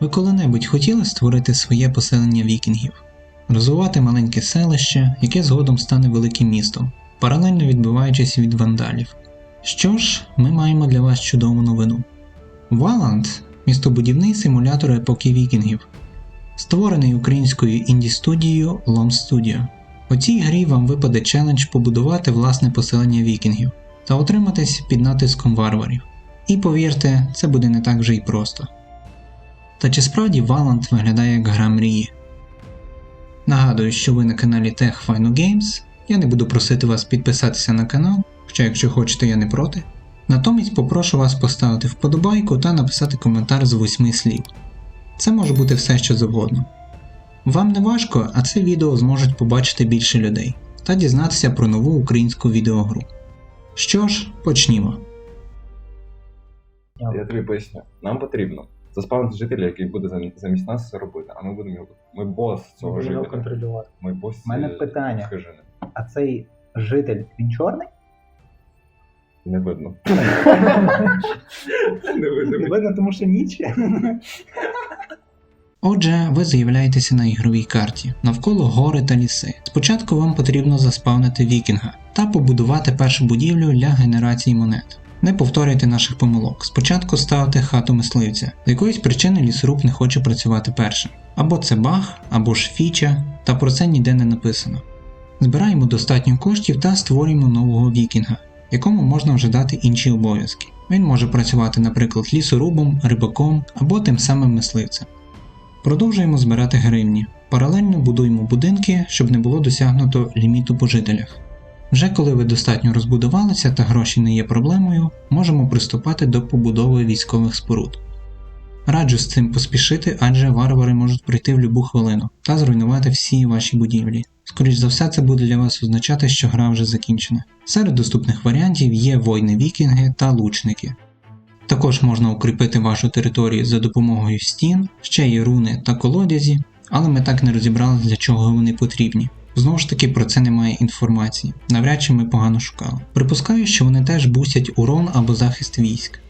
Ви коли-небудь хотіли створити своє поселення вікінгів, розвивати маленьке селище, яке згодом стане великим містом, паралельно відбиваючись від вандалів. Що ж, ми маємо для вас чудову новину. Валанд містобудівний симулятор епохи вікінгів, створений українською інді-студією LOM Studio. У цій грі вам випаде челендж побудувати власне поселення вікінгів та отриматись під натиском варварів. І повірте, це буде не так вже й просто. Та чи справді Valorant виглядає як гра мрії? Нагадую, що ви на каналі Tech Final Games. Я не буду просити вас підписатися на канал, хоча якщо хочете, я не проти. Натомість попрошу вас поставити вподобайку та написати коментар з восьми слів. Це може бути все що завгодно. Вам не важко, а це відео зможуть побачити більше людей та дізнатися про нову українську відеогру. Що ж, почнімо. Я тобі поясню. Нам потрібно заспавнити жителя, який буде замі- замість нас це робити, а ми будемо його. Ми бос цього Будемо його жителя. контролювати. Ми бос У мене цієї питання. хижини. А цей житель, він чорний? Не видно. Не видно. Видно, тому що ніч. Отже, ви з'являєтеся на ігровій карті навколо гори та ліси. Спочатку вам потрібно заспавнити вікінга та побудувати першу будівлю для генерації монет. Не повторюйте наших помилок. Спочатку ставте хату мисливця. З якоїсь причини лісоруб не хоче працювати першим. Або це баг, або ж фіча, та про це ніде не написано. Збираємо достатньо коштів та створюємо нового вікінга, якому можна вже дати інші обов'язки. Він може працювати, наприклад, лісорубом, рибаком або тим самим мисливцем. Продовжуємо збирати гривні. Паралельно будуємо будинки, щоб не було досягнуто ліміту по жителях. Вже коли ви достатньо розбудувалися та гроші не є проблемою, можемо приступати до побудови військових споруд. Раджу з цим поспішити, адже варвари можуть прийти в любу хвилину та зруйнувати всі ваші будівлі. Скоріш за все, це буде для вас означати, що гра вже закінчена. Серед доступних варіантів є воїни вікінги та лучники. Також можна укріпити вашу територію за допомогою стін, ще є руни та колодязі, але ми так не розібрали, для чого вони потрібні. Знову ж таки, про це немає інформації, навряд чи ми погано шукали. Припускаю, що вони теж бустять урон або захист військ.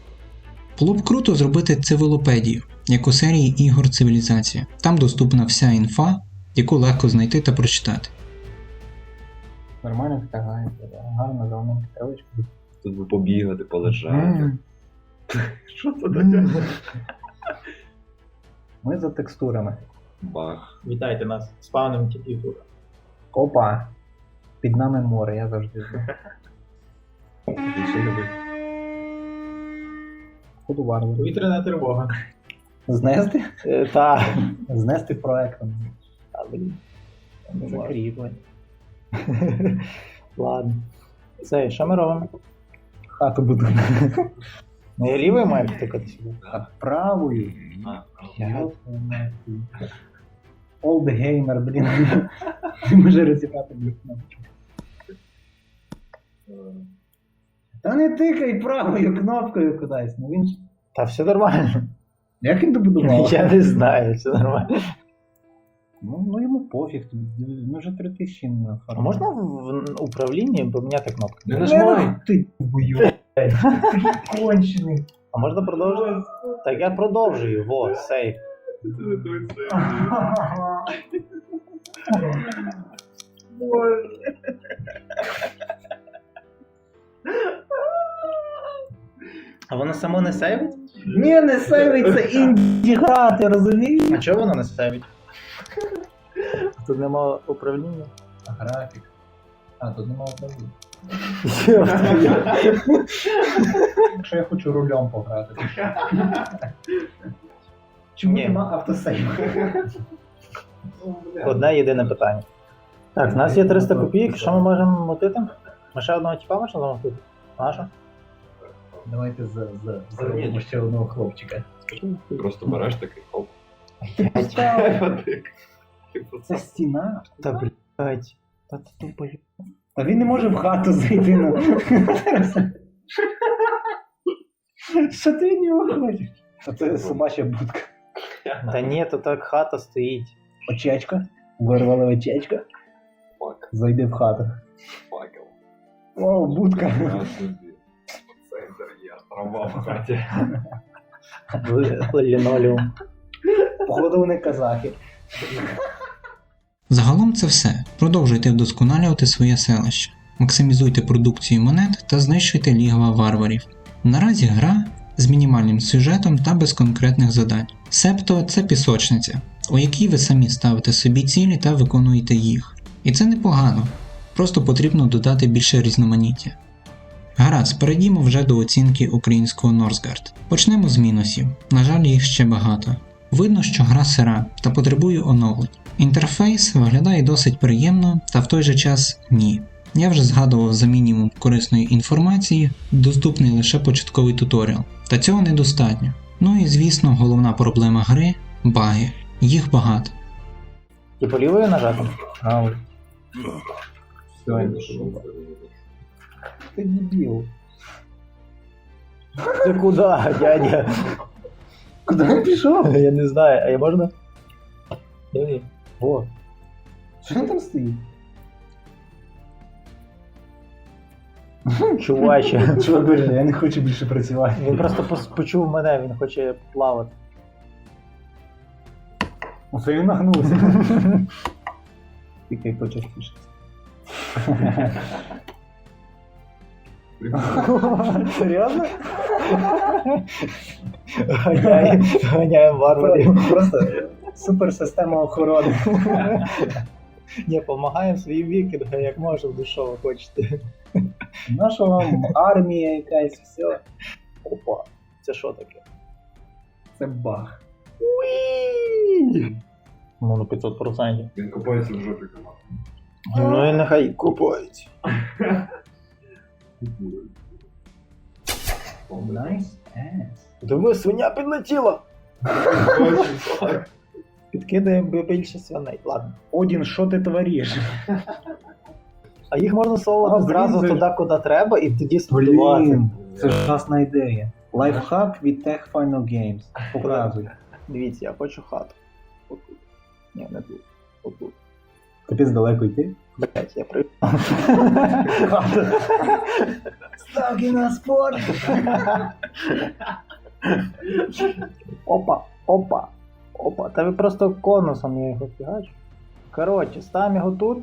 Було б круто зробити цивилопедію, як у серії ігор Цивілізація. Там доступна вся інфа, яку легко знайти та прочитати. Нормально така гарна, гарна зелененька травичка. Тут би побігати, полежати. Що це таке? Ми за текстурами. Бах. Вітайте нас з паном Тітюра. Опа! Під нами море, я завжди знаю. Більше не. Ходу варвару. Повітряна тривога. Знести? Так. Знести проектом. А, блін. Закріплень. Ладно. Це, що ми робимо? Хату буду. Ну, я лівою маю втикати сюди. А Я Олд геймер, блін. Може розібрати блін. кнопочку. Та не тикай правою кнопкою кудись. Ну він ж. Та все нормально. Як він добудував? Я не знаю, все нормально. Ну, ну йому пофіг. Ми вже три тисячі на А можна в в управлінні поміняти кнопки? Не нажимай. Ти бою. Кончений. А можна продовжувати? Так я продовжую. Во, сейф. А воно само не сейвить? Ні, не сейвиться інді гра, ти розумієш? А чого воно не сейвить? Тут нема управління. Графік. А, тут нема управління. Якщо я хочу рулем пограти. Чому Ні. нема автосейву? Одне єдине питання. Так, в нас є 300 копійок, що ми можемо мотити? Ми ще одного тіпа можемо замотити? Наша? Давайте за, за, зробимо ще одного хлопчика. Ти просто береш такий хоп. Це стіна. Та блять. Та ти тупо є- Та він не може в хату зайти. Ну. Що ти від нього хочеш? А це собача будка. Та ні, то так хата стоїть. Очечка. Вирвали очечка. Фак, Зайди в хату. факел. О, будка. Центр є. Трава в хаті. Лінолеум. Походу вони казахи. Загалом це все. Продовжуйте вдосконалювати своє селище, максимізуйте продукцію монет та знищуйте лігва варварів. Наразі гра з мінімальним сюжетом та без конкретних завдань. Себто це пісочниця, у якій ви самі ставите собі цілі та виконуєте їх. І це непогано, просто потрібно додати більше різноманіття. Гаразд, перейдімо вже до оцінки українського Норсгард. Почнемо з мінусів. На жаль, їх ще багато. Видно, що гра сира та потребує оновлень. Інтерфейс виглядає досить приємно, та в той же час ні. Я вже згадував за мінімум корисної інформації, доступний лише початковий туторіал, та цього недостатньо. Ну і звісно, головна проблема гри баги. Їх багато. Типу лівою нажати? Ау. Все, Ти дебіл. Ти куди, дядя? Куди він пішов? Я не знаю, а я можна? Диви. О. Що він там стоїть? Чуваче. Чувак говорить, я не хочу більше працювати. Він просто пос- почув мене, він хоче плавати. Оце він нагнувся. Тільки почастіше. Серйозно? Ганяє, ганяє варварів. Просто супер система охорони. Ні, помагаємо своїм вікінгам, як можемо, до що ви хочете. Наша вам армія якась, все. Опа, це що таке? Це баг. Ну, на 500%. Він копається в жопі команди. Ну і нехай купують. Найс ес. Диви, свиня підлетіла! Підкидаємо більше свиней. Ладно. Одін, що ти твориш? А їх можна А, солити блін, зразу туди, куди треба, і тоді сподівати. Блін, це ж класна ідея. Лайфхак від Tech Final Games. Показуй. Дивіться, я хочу хату. Отут. Ні, не тут. Отут. Капець далеко йти. Блять, я при. Ставки на спорт! Опа, опа, опа. Та ви просто конусом я його фігачу. Коротше, ставимо його тут.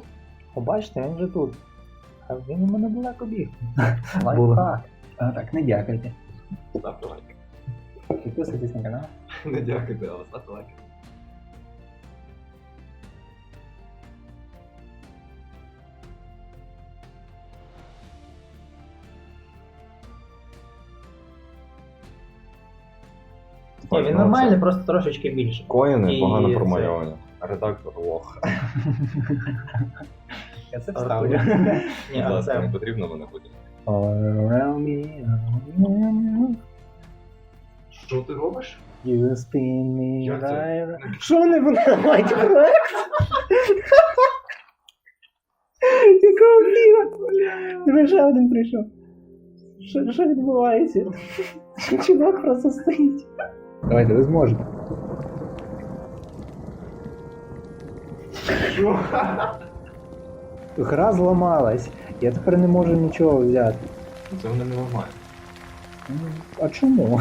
О, бачите, він вже тут. А він у мене далеко біг. Лайфхак. А, так, не дякуйте. Ставте лайк. Підписуйтесь на канал. Не дякуйте, але ставте лайк. Ні, він нормальний, просто трошечки більше. Коїни І погано це- промальовані. Редактор лох. Я це вставлю. Ні, Будь ласка, не потрібно мене потім. Що ти робиш? you spin me Як це? right. Що вони винаймають проект? Якого фіга? Диви, ще один прийшов. Що, що відбувається? Чувак просто стоїть. Давайте, ви зможете. Гра зламалась. Я тепер не можу нічого взяти. Це вони не ламають. А чому?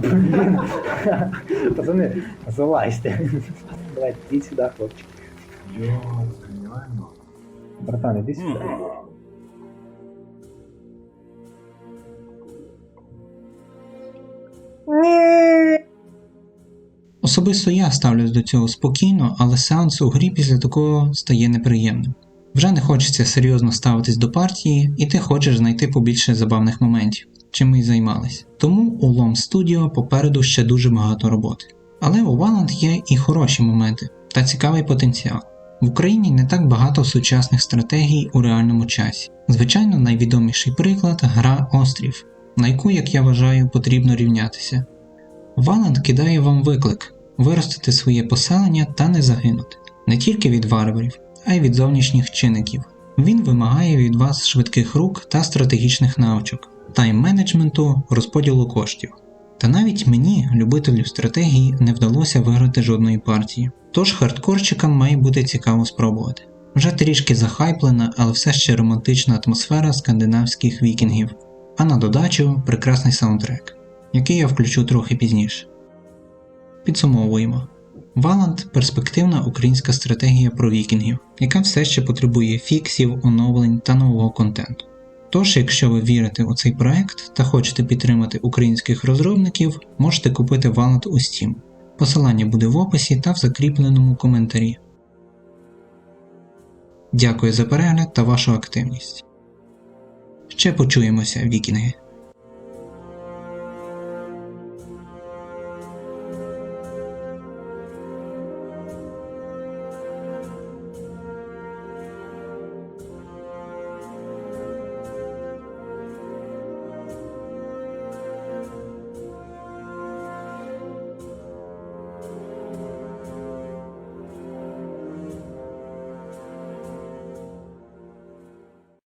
Блін. Пацани, залазьте. Давайте, йдіть сюди, хлопчик. Йо, це. Братан, іди сюди. Особисто я ставлюсь до цього спокійно, але сеанс у грі після такого стає неприємним. Вже не хочеться серйозно ставитись до партії, і ти хочеш знайти побільше забавних моментів, чим ми й займались. Тому у LOM Studio попереду ще дуже багато роботи. Але у Valorant є і хороші моменти та цікавий потенціал. В Україні не так багато сучасних стратегій у реальному часі. Звичайно, найвідоміший приклад гра Острів, на яку, як я вважаю, потрібно рівнятися. Валанд кидає вам виклик виростити своє поселення та не загинути не тільки від варварів, а й від зовнішніх чинників. Він вимагає від вас швидких рук та стратегічних навичок, тайм-менеджменту, розподілу коштів. Та навіть мені, любителю стратегії, не вдалося виграти жодної партії. Тож хардкорчикам має бути цікаво спробувати. Вже трішки захайплена, але все ще романтична атмосфера скандинавських вікінгів, а на додачу прекрасний саундтрек який я включу трохи пізніше. Підсумовуємо. Валант перспективна українська стратегія про вікінгів, яка все ще потребує фіксів, оновлень та нового контенту. Тож, якщо ви вірите у цей проект та хочете підтримати українських розробників, можете купити Валант у Steam. Посилання буде в описі та в закріпленому коментарі. Дякую за перегляд та вашу активність. Ще почуємося, вікінги!